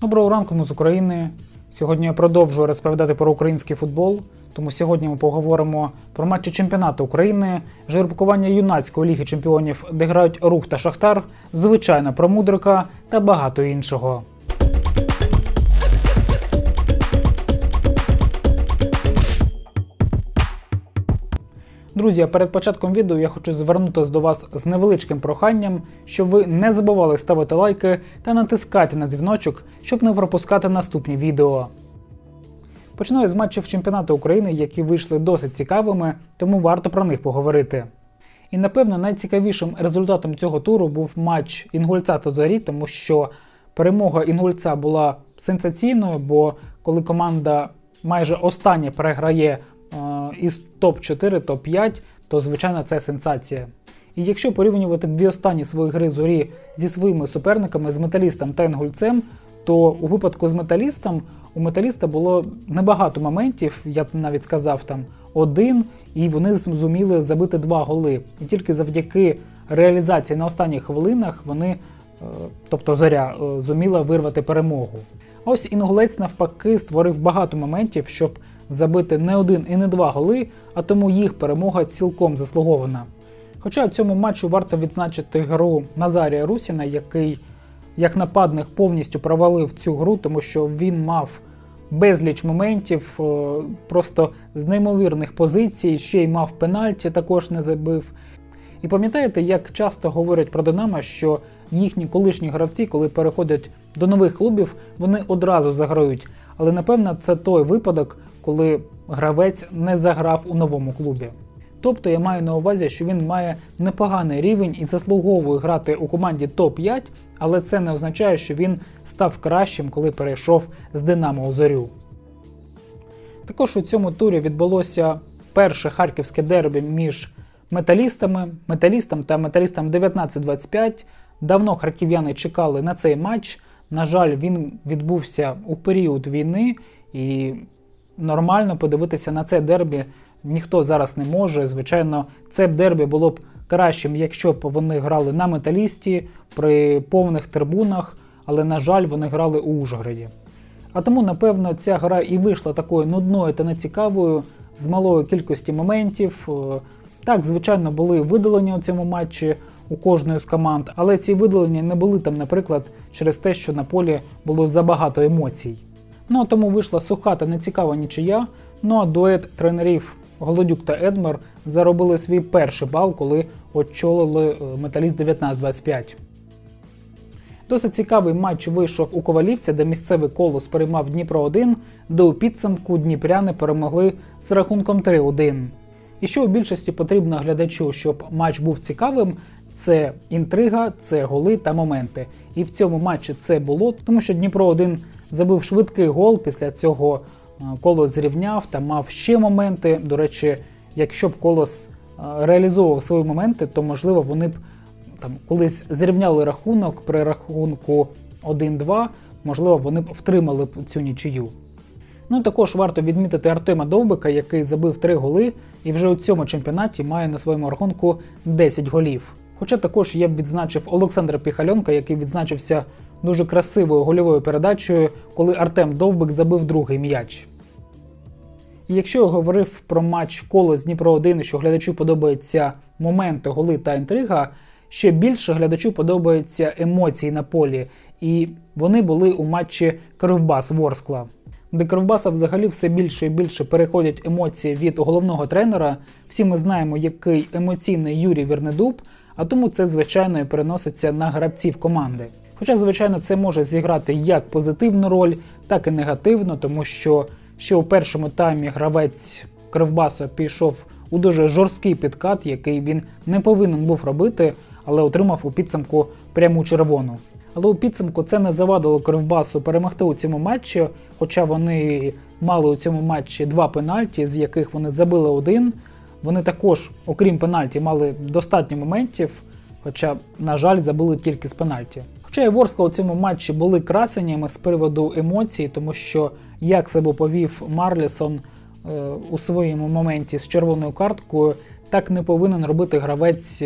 Доброго ранку, ми з України. Сьогодні я продовжую розповідати про український футбол. Тому сьогодні ми поговоримо про матчі чемпіонату України, жеребкування юнацької ліги чемпіонів, де грають рух та шахтар, звичайно про мудрика та багато іншого. Друзі, перед початком відео я хочу звернутися до вас з невеличким проханням, щоб ви не забували ставити лайки та натискати на дзвіночок, щоб не пропускати наступні відео. Починаю з матчів чемпіонату України, які вийшли досить цікавими, тому варто про них поговорити. І напевно найцікавішим результатом цього туру був матч Інгульця та Зорі, тому що перемога Інгульця була сенсаційною, бо коли команда майже остання переграє із топ-4, топ-5, то звичайно це сенсація. І якщо порівнювати дві останні свої гри зорі зі своїми суперниками з металістом та інгульцем, то у випадку з металістом у металіста було небагато моментів, я б навіть сказав там один, і вони зуміли забити два голи. І тільки завдяки реалізації на останніх хвилинах вони, е, тобто зоря, е, зуміла вирвати перемогу. Ось інгулець навпаки створив багато моментів, щоб забити не один і не два голи, а тому їх перемога цілком заслугована. Хоча в цьому матчу варто відзначити гру Назарія Русіна, який як нападник повністю провалив цю гру, тому що він мав безліч моментів, е, просто з неймовірних позицій, ще й мав пенальті, також не забив. І пам'ятаєте, як часто говорять про Динамо, що їхні колишні гравці, коли переходять до нових клубів, вони одразу заграють. Але напевно це той випадок, коли гравець не заграв у новому клубі. Тобто я маю на увазі, що він має непоганий рівень і заслуговує грати у команді топ-5, але це не означає, що він став кращим, коли перейшов з Динамо у зорю. Також у цьому турі відбулося перше харківське дербі між металістами, металістом та металістом 19-25. Давно харків'яни чекали на цей матч. На жаль, він відбувся у період війни, і нормально подивитися на це дербі ніхто зараз не може. Звичайно, це б дербі було б кращим, якщо б вони грали на металісті при повних трибунах, але, на жаль, вони грали у Ужгороді. А тому, напевно, ця гра і вийшла такою нудною та нецікавою, з малою кількості моментів. Е, Так, звичайно, були видалення у цьому матчі у кожної з команд, але ці видалення не були там, наприклад, через те, що на полі було забагато емоцій. Ну а тому вийшла суха та нецікава нічия. Ну а дует тренерів Голодюк та Едмер заробили свій перший бал, коли очолили е, металіст 19-25. Досить цікавий матч вийшов у Ковалівці, де місцевий колос переймав Дніпро 1, де у підсумку дніпряни перемогли з рахунком 3-1. І що у більшості потрібно глядачу, щоб матч був цікавим, це інтрига, це голи та моменти. І в цьому матчі це було, тому що Дніпро 1 забив швидкий гол. Після цього е, колос зрівняв та мав ще моменти. До речі, якщо б колос е, реалізовував свої моменти, то можливо вони б там колись зрівняли рахунок при рахунку 1-2, можливо, вони б втримали б цю нічию. Ну також варто відмітити Артема Довбика, який забив 3 голи і вже у цьому чемпіонаті має на своєму рахунку 10 голів. Хоча також я б відзначив Олександра Піхальонка, який відзначився дуже красивою гольовою передачею, коли Артем Довбик забив другий м'яч. І якщо я говорив про матч коло з Дніпро 1, що глядачу подобаються моменти, голи та інтрига, ще більше глядачу подобаються емоції на полі, і вони були у матчі Кривбас Ворскла. Де Кривбаса взагалі все більше і більше переходять емоції від головного тренера. Всі ми знаємо, який емоційний Юрій Вірнедуб, а тому це звичайно і переноситься на гравців команди. Хоча, звичайно, це може зіграти як позитивну роль, так і негативно, тому що ще у першому таймі гравець Кривбаса пішов у дуже жорсткий підкат, який він не повинен був робити, але отримав у підсумку пряму червону. Але у підсумку це не завадило Кривбасу перемогти у цьому матчі, хоча вони мали у цьому матчі два пенальті, з яких вони забили один. Вони також, окрім пенальті, мали достатньо моментів, хоча, на жаль, забили тільки з пенальті. Хоча і Ворскла у цьому матчі були красеннями з приводу емоцій, тому що як себе повів Марлісон е, у своєму моменті з червоною карткою, так не повинен робити гравець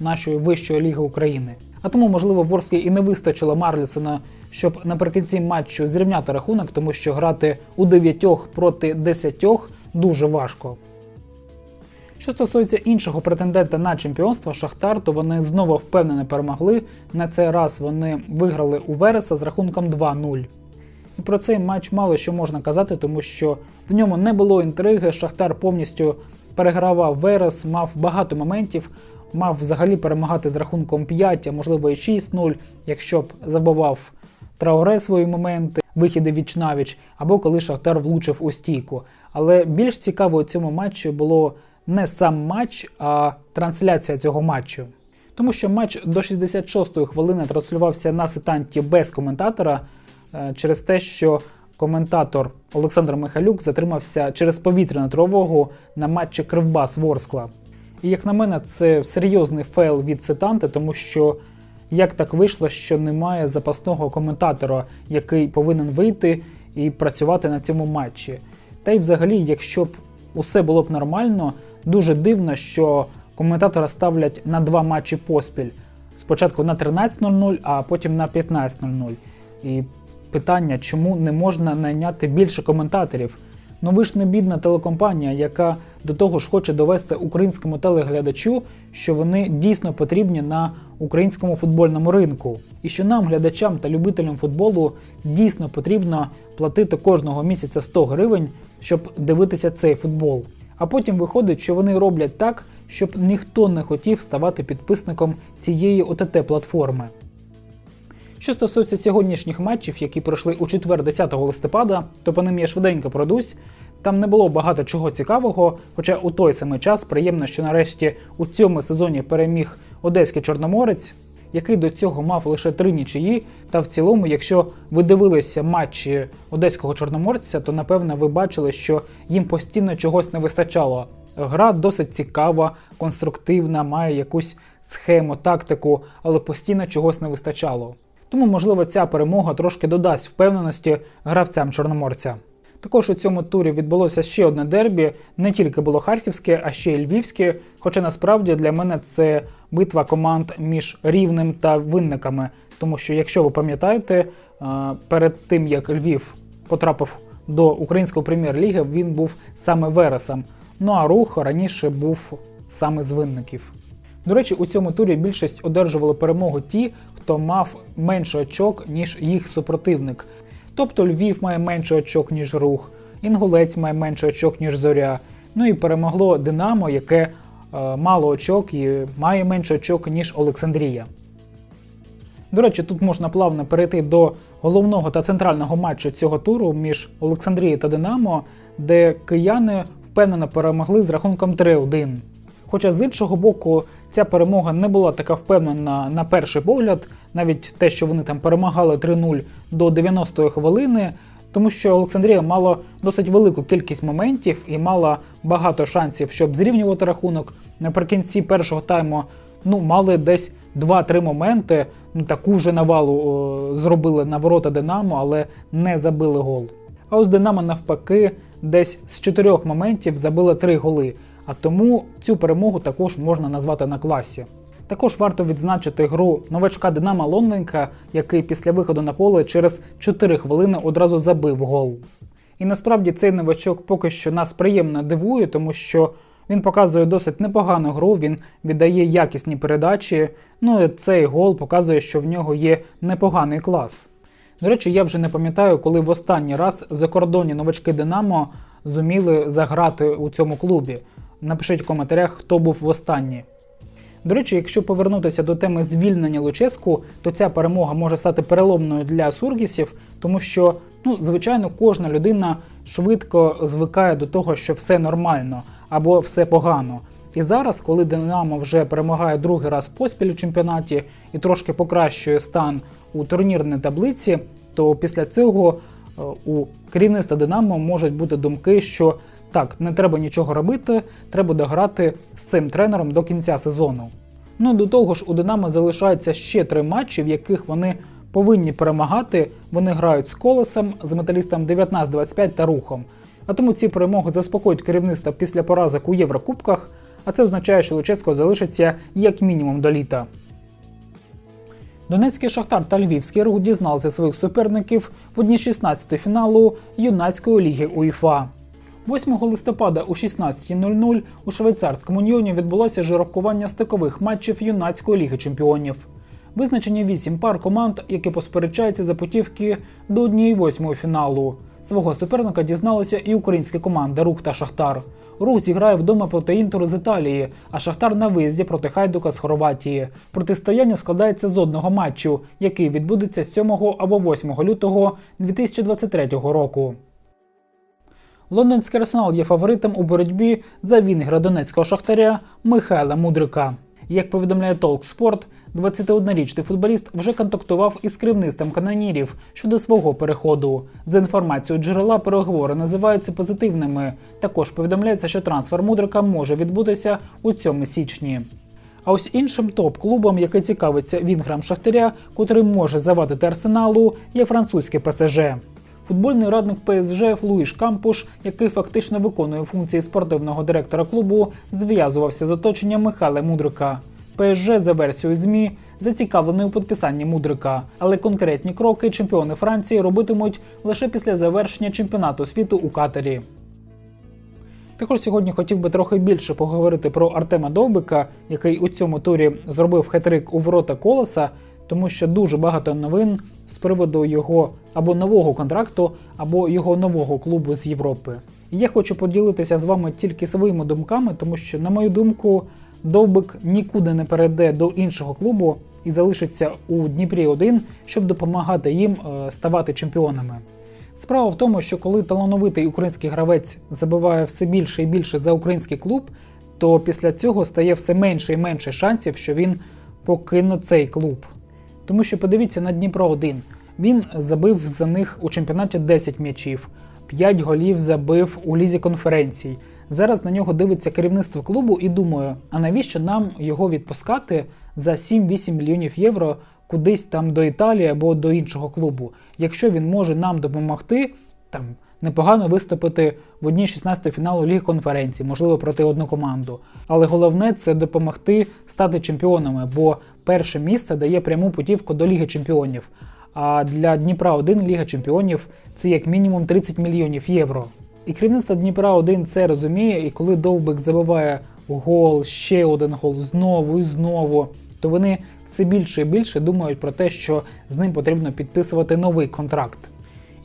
нашої вищої ліги України. А тому, можливо, Ворській і не вистачило Марлісона, щоб наприкінці матчу зрівняти рахунок, тому що грати у дев'ятьох проти десятьох дуже важко. Що стосується іншого претендента на чемпіонство Шахтар, то вони знову впевнено перемогли. На цей раз вони виграли у Вереса з рахунком 2-0. І про цей матч мало що можна казати, тому що в ньому не було інтриги. Шахтар повністю перегравав Верес, мав багато моментів, мав взагалі перемагати з рахунком 5, а можливо і 6-0, якщо б забивав Трауре свої моменти, вихіди віч навіч, або коли Шахтар влучив у стійку. Але більш цікаво у цьому матчі було не сам матч, а трансляція цього матчу. Тому що матч до 66-ї хвилини транслювався на сетанті без коментатора е, через те, що коментатор Олександр Михайлюк затримався через повітряну тривогу на матчі Кривбас Ворскла. І як на мене, це серйозний фейл від сетанти, тому що як так вийшло, що немає запасного коментатора, який повинен вийти і працювати на цьому матчі. Та й взагалі, якщо б усе було б нормально, дуже дивно, що коментатора ставлять на два матчі поспіль. Спочатку на 13.00, а потім на 15.00. І питання, чому не можна найняти більше коментаторів? Ну ви ж не бідна телекомпанія, яка до того ж хоче довести українському телеглядачу, що вони дійсно потрібні на українському футбольному ринку, і що нам, глядачам та любителям футболу, дійсно потрібно платити кожного місяця 100 гривень, щоб дивитися цей футбол. А потім виходить, що вони роблять так, щоб ніхто не хотів ставати підписником цієї ОТТ платформи. Що стосується сьогоднішніх матчів, які пройшли у четвер 10 листопада, то по ним я швиденько пройдусь. Там не було багато чого цікавого, хоча у той самий час приємно, що нарешті у цьому сезоні переміг одеський чорноморець, який до цього мав лише три нічиї. Та в цілому, якщо ви дивилися матчі одеського чорноморця, то напевно ви бачили, що їм постійно чогось не вистачало. Гра досить цікава, конструктивна, має якусь схему, тактику, але постійно чогось не вистачало. Тому, можливо, ця перемога трошки додасть впевненості гравцям чорноморця. Також у цьому турі відбулося ще одне дербі. Не тільки було харківське, а ще й львівське. Хоча насправді для мене це битва команд між рівним та винниками. Тому що, якщо ви пам'ятаєте, е, перед тим як Львів потрапив до української прем'єр-ліги, він був саме Вересом. Ну а рух раніше був саме з винників. До речі, у цьому турі більшість одержували перемогу ті, хто мав менше очок, ніж їх супротивник. Тобто Львів має менше очок, ніж рух, Інгулець має менше очок, ніж зоря. Ну і перемогло Динамо, яке е, мало очок і має менше очок, ніж Олександрія. До речі, тут можна плавно перейти до головного та центрального матчу цього туру між Олександрією та Динамо, де кияни впевнено перемогли з рахунком 3-1. Хоча з іншого боку, ця перемога не була така впевнена на перший погляд, навіть те, що вони там перемагали 3-0 до 90-ї хвилини, тому що Олександрія мала досить велику кількість моментів і мала багато шансів, щоб зрівнювати рахунок. Наприкінці першого тайму ну, мали десь 2-3 моменти. Ну таку вже навалу о, зробили на ворота Динамо, але не забили гол. А ось Динамо навпаки, десь з чотирьох моментів забили три голи. А тому цю перемогу також можна назвати на класі. Також варто відзначити гру новачка Динамо Лонвенка, який після виходу на поле через 4 хвилини одразу забив гол. І насправді цей новачок поки що нас приємно дивує, тому що він показує досить непогану гру, він віддає якісні передачі. Ну і цей гол показує, що в нього є непоганий клас. До речі, я вже не пам'ятаю, коли в останній раз закордонні новачки Динамо зуміли заграти у цьому клубі. Напишіть в коментарях, хто був в останній. До речі, якщо повернутися до теми звільнення Луческу, то ця перемога може стати переломною для Сургісів, тому що, ну, звичайно, кожна людина швидко звикає до того, що все нормально або все погано. І зараз, коли Динамо вже перемагає другий раз поспіль у чемпіонаті і трошки покращує стан у турнірній таблиці, то після цього е, у керівництва Динамо можуть бути думки, що так, не треба нічого робити, треба дограти з цим тренером до кінця сезону. Ну до того ж, у Динамо залишається ще три матчі, в яких вони повинні перемагати. Вони грають з колесом, з металістом 19-25 та рухом. А тому ці перемоги заспокоїть керівництво після поразок у Єврокубках. а це означає, що Луческо залишиться як мінімум до літа. Донецький Шахтар та Львівський рух дізналися своїх суперників в одній 16 фіналу юнацької ліги УЄФА. 8 листопада о 16.00 у швейцарському Ньйоні відбулося жеребкування стикових матчів юнацької ліги чемпіонів. Визначені 8 пар команд, які посперечаються за путівки до однієї восьмої фіналу. Свого суперника дізналися і українські команди Рух та Шахтар. Рух зіграє вдома проти Інтеру з Італії, а Шахтар на виїзді проти Хайдука з Хорватії. Протистояння складається з одного матчу, який відбудеться 7 або 8 лютого 2023 року. Лондонський арсенал є фаворитом у боротьбі за вінгра донецького шахтаря Михайла Мудрика. Як повідомляє Talksport, 21-річний футболіст вже контактував із керівництвом канонірів щодо свого переходу. За інформацією джерела, переговори називаються позитивними. Також повідомляється, що трансфер Мудрика може відбутися у цьому січні. А ось іншим топ-клубом, який цікавиться вінграм Шахтаря, котрий може завадити арсеналу, є французьке ПСЖ. Футбольний радник ПСЖ Луїш Кампуш, який фактично виконує функції спортивного директора клубу, зв'язувався з оточенням Михайла Мудрика. ПСЖ за версією ЗМІ зацікавлений у підписанні Мудрика, але конкретні кроки чемпіони Франції робитимуть лише після завершення чемпіонату світу у Катарі. Також сьогодні хотів би трохи більше поговорити про Артема Довбика, який у цьому турі зробив хетрик у ворота колеса, тому що дуже багато новин з приводу його або нового контракту, або його нового клубу з Європи. Я хочу поділитися з вами тільки своїми думками, тому що, на мою думку, Довбик нікуди не перейде до іншого клубу і залишиться у Дніпрі 1 щоб допомагати їм е, ставати чемпіонами. Справа в тому, що коли талановитий український гравець забиває все більше і більше за український клуб, то після цього стає все менше і менше шансів, що він покине цей клуб. Тому що подивіться на Дніпро 1 він забив за них у чемпіонаті 10 м'ячів, 5 голів забив у лізі конференцій. Зараз на нього дивиться керівництво клубу і думаю, а навіщо нам його відпускати за 7-8 мільйонів євро кудись там до Італії або до іншого клубу, якщо він може нам допомогти там непогано виступити в одній 16 фіналу Ліги конференції, можливо, проти одну команду. Але головне це допомогти стати чемпіонами, бо перше місце дає пряму путівку до Ліги Чемпіонів. А для Дніпра 1 Ліга Чемпіонів це як мінімум 30 мільйонів євро. І керівництво Дніпра 1 це розуміє, і коли Довбик забиває гол, ще один гол, знову і знову, то вони все більше і більше думають про те, що з ним потрібно підписувати новий контракт.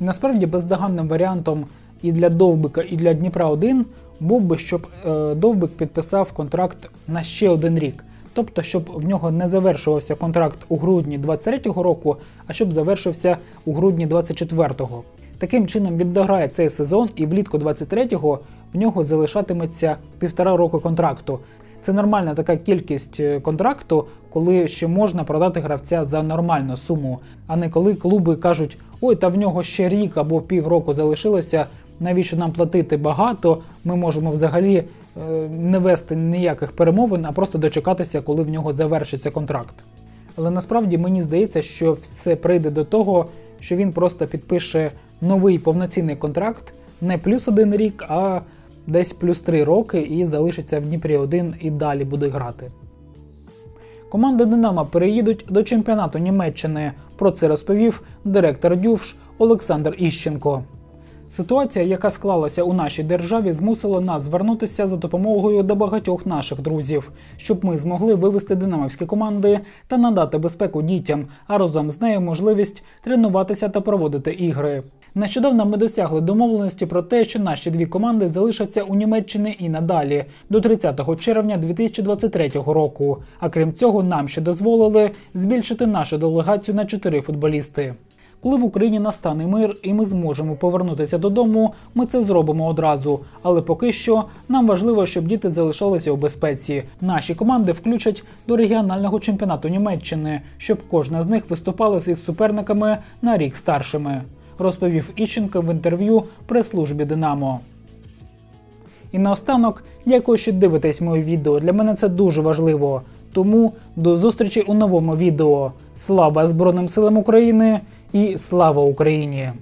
І насправді бездоганним варіантом і для Довбика, і для Дніпра 1 був би, щоб е, Довбик підписав контракт на ще один рік. Тобто, щоб в нього не завершувався контракт у грудні 23-го року, а щоб завершився у грудні 24-го. Таким чином він дограє цей сезон, і влітку 23-го в нього залишатиметься півтора року контракту. Це нормальна така кількість е, контракту, коли ще можна продати гравця за нормальну суму, а не коли клуби кажуть, ой, та в нього ще рік або півроку залишилося. Навіщо нам платити багато? Ми можемо взагалі е, не вести ніяких перемовин, а просто дочекатися, коли в нього завершиться контракт. Але насправді мені здається, що все прийде до того, що він просто підпише новий повноцінний контракт, не плюс один рік, а десь плюс три роки і залишиться в Дніпрі 1 і далі буде грати. Команди Динамо переїдуть до чемпіонату Німеччини. Про це розповів директор Дювш Олександр Іщенко. Ситуація, яка склалася у нашій державі, змусила нас звернутися за допомогою до багатьох наших друзів, щоб ми змогли вивести динамовські команди та надати безпеку дітям, а разом з нею можливість тренуватися та проводити ігри. Нещодавно ми досягли домовленості про те, що наші дві команди залишаться у Німеччині і надалі до 30 червня 2023 року. А крім цього, нам ще дозволили збільшити нашу делегацію на 4 футболісти. Коли в Україні настане мир і ми зможемо повернутися додому, ми це зробимо одразу. Але поки що нам важливо, щоб діти залишалися у безпеці. Наші команди включать до регіонального чемпіонату Німеччини, щоб кожна з них виступала із суперниками на рік старшими, розповів Іщенко в інтерв'ю прес-службі Динамо. І наостанок, дякую, що дивитесь моє відео. Для мене це дуже важливо. Тому до зустрічі у новому відео. Слава Збройним силам України і слава Україні!